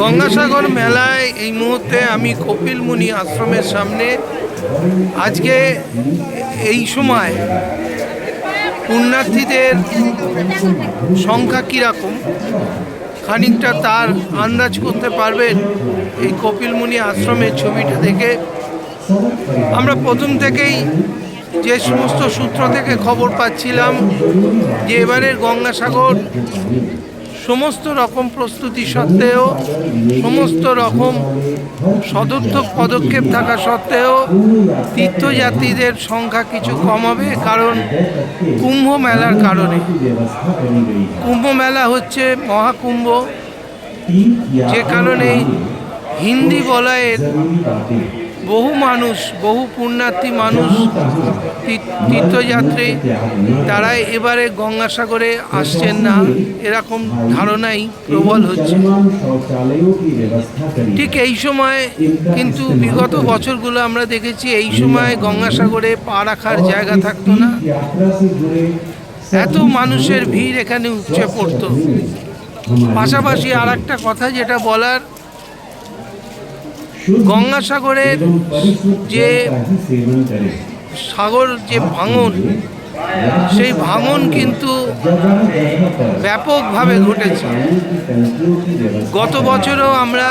গঙ্গাসাগর মেলায় এই মুহূর্তে আমি কপিল মুনি আশ্রমের সামনে। আজকে এই সময় পুণ্যার্থীদের সংখ্যা কীরকম? খানিকটা তার আন্দাজ করতে পারবেন এই কপিল মুনি আশ্রমের ছবিটা দেখে। আমরা প্রথম থেকেই যে সমস্ত সূত্র থেকে খবর পাচ্ছিলাম যে এবারের গঙ্গাসাগর সমস্ত রকম প্রস্তুতি সত্ত্বেও, সমস্ত রকম সদর্থক পদক্ষেপ থাকা সত্ত্বেও তীর্থযাত্রীদের সংখ্যা কিছু কম হবে কারণ কুম্ভ মেলার কারণে। কুম্ভ মেলা হচ্ছে মহাকুম্ভ, যে কারণে হিন্দি বলয়ের বহু মানুষ, বহু পুণ্যার্থী মানুষ, তীর- তীর্থযাত্রী তারা এবারে গঙ্গাসাগরে আসছেন না। এরকম ধারণাই প্রবল হচ্ছে। ঠিক এই সময় কিন্তু বিগত বছরগুলো আমরা দেখেছি, এই সময় গঙ্গাসাগরে পা রাখার জায়গা থাকতো না। এত মানুষের ভিড় এখানে উপচে পড়তো। পাশাপাশি আর একটা কথা, যেটা বলার গঙ্গাসাগরের যে সাগর যে ভাঙন, সেই ভাঙন কিন্তু ব্যাপকভাবে ঘটেছে। গত বছরও আমরা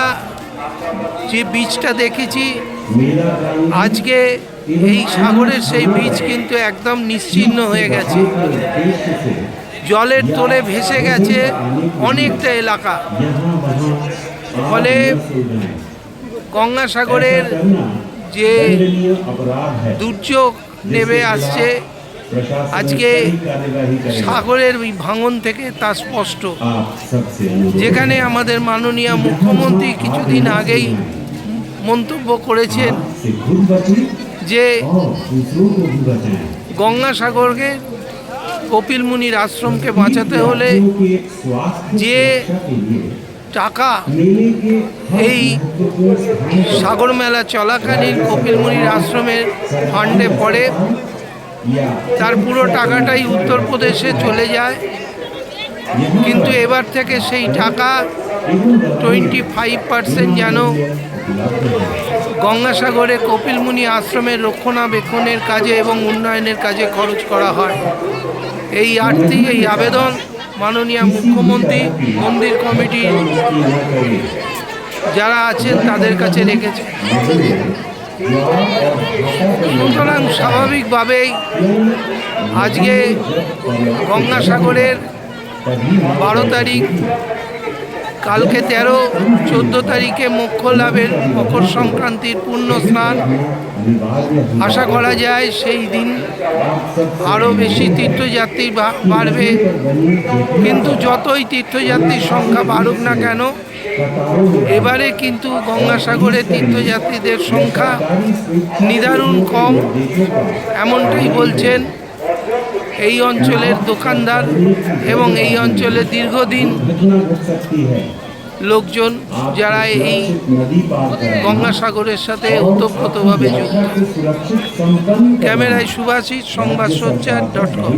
যে বীজটা দেখেছি, আজকে এই সাগরের সেই বীজ কিন্তু একদম নিশ্চিহ্ন হয়ে গেছে। জলের তোলে ভেসে গেছে অনেকটা এলাকা। ফলে গঙ্গাসাগরের যে দুর্যোগ নেমে আসছে, আজকে সাগরের ওই ভাঙন থেকে তা স্পষ্ট। যেখানে আমাদের মাননীয় মুখ্যমন্ত্রী কিছুদিন আগেই মন্তব্য করেছেন যে গঙ্গাসাগরকে কপিল মুনির আশ্রমকে বাঁচাতে হলে যে টাকা এই সাগর মেলা চলাকালীন কপিল মুনির আশ্রমের ফান্ডে পড়ে। তার পুরো টাকাটাই উত্তরপ্রদেশে চলে যায়। কিন্তু এবার থেকে সেই টাকা টোয়েন্টি ফাইভ পার্সেন্ট যেন গঙ্গাসাগরে কপিলমুনি আশ্রমের রক্ষণাবেক্ষণের কাজে এবং উন্নয়নের কাজে খরচ করা হয়। এই আর্থিক, এই আবেদন মাননীয় মুখ্যমন্ত্রী, মন্দির কমিটি যারা আছেন তাদের কাছে রেখেছে। সুতরাং স্বাভাবিকভাবেই আজকে গঙ্গাসাগরের বারো তারিখ কালকে তেরো, চোদ্দ তারিখে মোক্ষ লাভের মকর সংক্রান্তির পূর্ণ স্নান। আশা করা যায় সেই দিন আরও বেশি তীর্থযাত্রী বাড়বে। কিন্তু যতই তীর্থযাত্রীর সংখ্যা বাড়ুক না কেন, এবারে কিন্তু গঙ্গাসাগরে তীর্থযাত্রীদের সংখ্যা নিদারুণ কম, এমনটাই বলছেন এই অঞ্চলের দোকানদার এবং এই অঞ্চলে দীর্ঘদিন লোকজন যারা এই গঙ্গাসাগরের সাথে ওতপ্রোতভাবে যুক্ত। ক্যামেরায় সুভাষিত সংবাদ সঞ্চার ডট কম।